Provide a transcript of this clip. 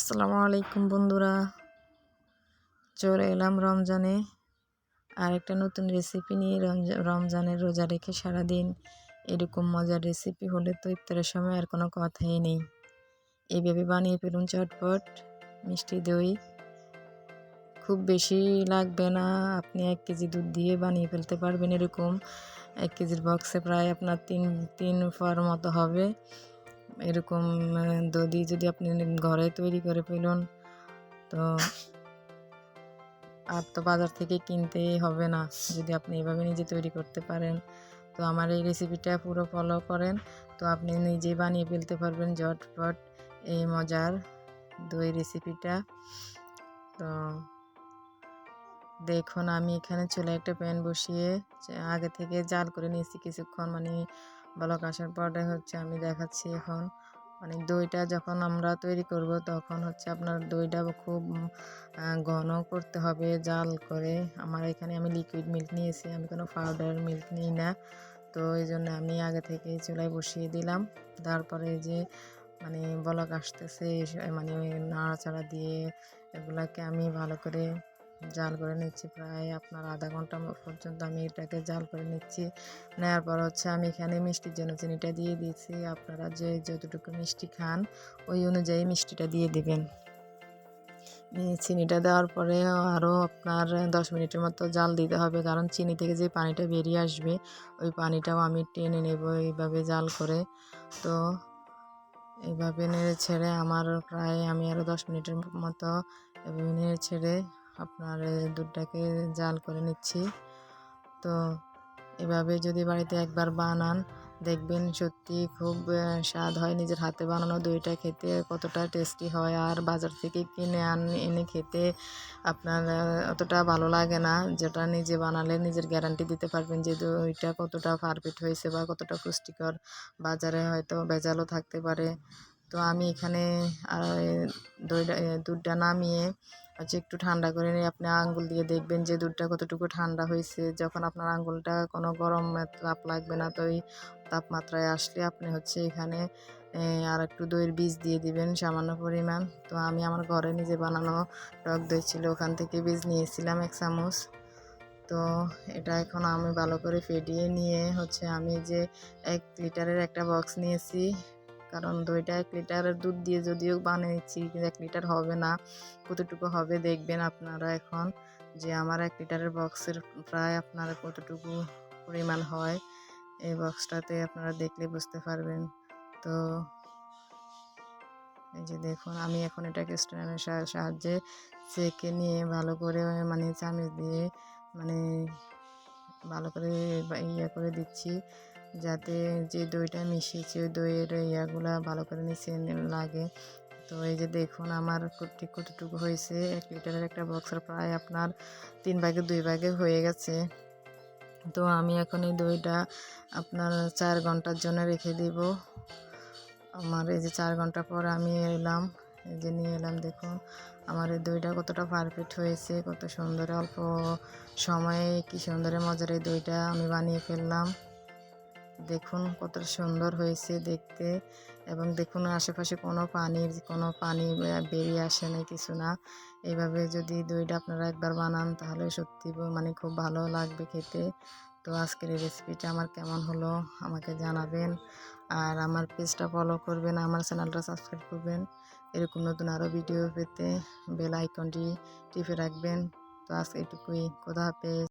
আসসালামু আলাইকুম বন্ধুরা। চলে এলাম রমজানে। আর একটা নতুন রেসিপি নিয়ে রমজা, রমজানের রোজা রেখে সারাদিন এরকম মজার রেসিপি হলে তো ইফতারের সময় আর কোনো কথাই নেই। এইভাবে বানিয়ে ফেলুন চটপট, মিষ্টি দই। খুব বেশি লাগবে না, আপনি এক কেজি দুধ দিয়ে বানিয়ে ফেলতে পারবেন এরকম। এক কেজির বক্সে প্রায় আপনার তিন তিন ফর মতো হবে। এরকম দধি যদি আপনি ঘরে তৈরি করে ফেলুন, তো আর তো বাজার থেকে কিনতেই হবে না। যদি আপনি এভাবে নিজে তৈরি করতে পারেন, তো আমার এই রেসিপিটা পুরো ফলো করেন। তো আপনি নিজেই বানিয়ে ফেলতে পারবেন ঝটপট এই মজার দই রেসিপিটা তো দেখুন, আমি এখানে চলে একটা প্যান বসিয়ে আগে থেকে জাল করে নিয়েছি কিছুক্ষণ। মানে বলক আসার পরে হচ্ছে, আমি দেখাচ্ছি এখন। মানে দইটা যখন আমরা তৈরি করব, তখন হচ্ছে আপনার দইটা খুব ঘন করতে হবে জাল করে। আমার এখানে আমি লিকুইড মিল্ক নিয়েছি, আমি কোনো পাউডার মিল্ক নিই না। তো এই জন্য আমি আগে থেকে চুলায় বসিয়ে দিলাম। তারপরে যে মানে বলক আসতেছে মানে নাড়াচাড়া দিয়ে এগুলাকে আমি ভালো করে জাল করে নিচ্ছি প্রায় আপনার আধা ঘণ্টা পর্যন্ত আমি এটাকে জাল করে নিচ্ছি। নেওয়ার পর হচ্ছে আমি এখানে মিষ্টির জন্য চিনিটা দিয়ে দিয়েছি। আপনারা যে যতটুকু মিষ্টি খান, ওই অনুযায়ী মিষ্টিটা দিয়ে দেবেন। চিনিটা দেওয়ার পরে আরও আপনার দশ মিনিটের মতো জাল দিতে হবে, কারণ চিনি থেকে যে পানিটা বেরিয়ে আসবে, ওই পানিটাও আমি টেনে নেব এইভাবে জাল করে। তো এইভাবে নেড়ে ছেড়ে আমার প্রায় আমি আরও দশ মিনিটের মতো এভাবে নেড়ে ছেড়ে আপনার দুধটাকে জাল করে নিচ্ছি। তো এভাবে যদি বাড়িতে একবার বানান, দেখবেন সত্যি খুব স্বাদ হয় নিজের হাতে বানানো দইটা খেতে, কতটা টেস্টি হয়। আর বাজার থেকে কিনে আন, এনে খেতে আপনার অতটা ভালো লাগে না। যেটা নিজে বানালে নিজের গ্যারান্টি দিতে পারবেন যে দইটা কতটা পারফেক্ট হয়েছে বা কতটা পুষ্টিকর। বাজারে হয়তো ভেজালও থাকতে পারে। তো আমি এখানে দইটা দুধটা নামিয়ে হচ্ছে একটু ঠান্ডা করে নিয়ে আপনি আঙ্গুল দিয়ে দেখবেন যে দুধটা কতটুকু ঠান্ডা হয়েছে। যখন আপনার আঙ্গুলটা কোনো গরম তাপ লাগবে না, তো ওই তাপমাত্রায় আসলে আপনি হচ্ছে এখানে আর একটু দইয়ের বীজ দিয়ে দিবেন সামান্য পরিমাণ। তো আমি আমার ঘরে নিজে বানানো টক দই ছিল, ওখান থেকে বীজ নিয়েছিলাম এক চামচ। তো এটা এখন আমি ভালো করে ফেটিয়ে নিয়ে হচ্ছে আমি যে এক লিটারের একটা বক্স নিয়েছি কারণ দইটা এক লিটারের দুধ দিয়ে যদিও বানিয়েছি এক লিটার হবে না। কতটুকু হবে দেখবেন আপনারা এখন, যে আমার এক লিটারের বক্সের প্রায় আপনারা কতটুকু পরিমাণ হয় এই বক্সটাতে আপনারা দেখলে বুঝতে পারবেন। তো এই যে দেখুন, আমি এখন এটাকে স্ট্যান্ডের সাহায্যে চেকে নিয়ে ভালো করে মানে চামিচ দিয়ে মানে ভালো করে ইয়ে করে দিচ্ছি। যাতে যে দইটা মিশিয়েছি, ওই দইয়ের ইয়াগুলা ভালো করে নিচে লাগে। তো এই যে দেখুন আমার ঠিক কতটুকু হয়েছে, এক লিটারের একটা বক্সের প্রায় আপনার তিন ভাগে, দুই ভাগে হয়ে গেছে। তো আমি এখন এই দইটা আপনার চার ঘণ্টার জন্য রেখে দিব। আমার এই যে চার ঘণ্টা পর আমি এলাম, এই যে নিয়ে এলাম, দেখুন আমার এই দইটা কতটা পারফেক্ট হয়েছে, কত সুন্দর, অল্প সময়ে কি সুন্দর মজার এই দইটা আমি বানিয়ে ফেললাম। দেখুন কত সুন্দর হয়েছে দেখতে এবং দেখুন আশেপাশে কোনো পানির, কোনো পানি বেরিয়ে আসে না কিছু না। এইভাবে যদি দইটা আপনারা একবার বানান তাহলে সত্যি মানে খুব ভালো লাগবে খেতে। তো আজকের এই রেসিপিটা আমার কেমন হলো আমাকে জানাবেন। আর আমার পেজটা ফলো করবেন, আমার চ্যানেলটা সাবস্ক্রাইব করবেন। এরকম নতুন আরও ভিডিও পেতে বেল আইকনটি টিপে রাখবেন। তো আজকে এটুকুই কোথা হাফেজ।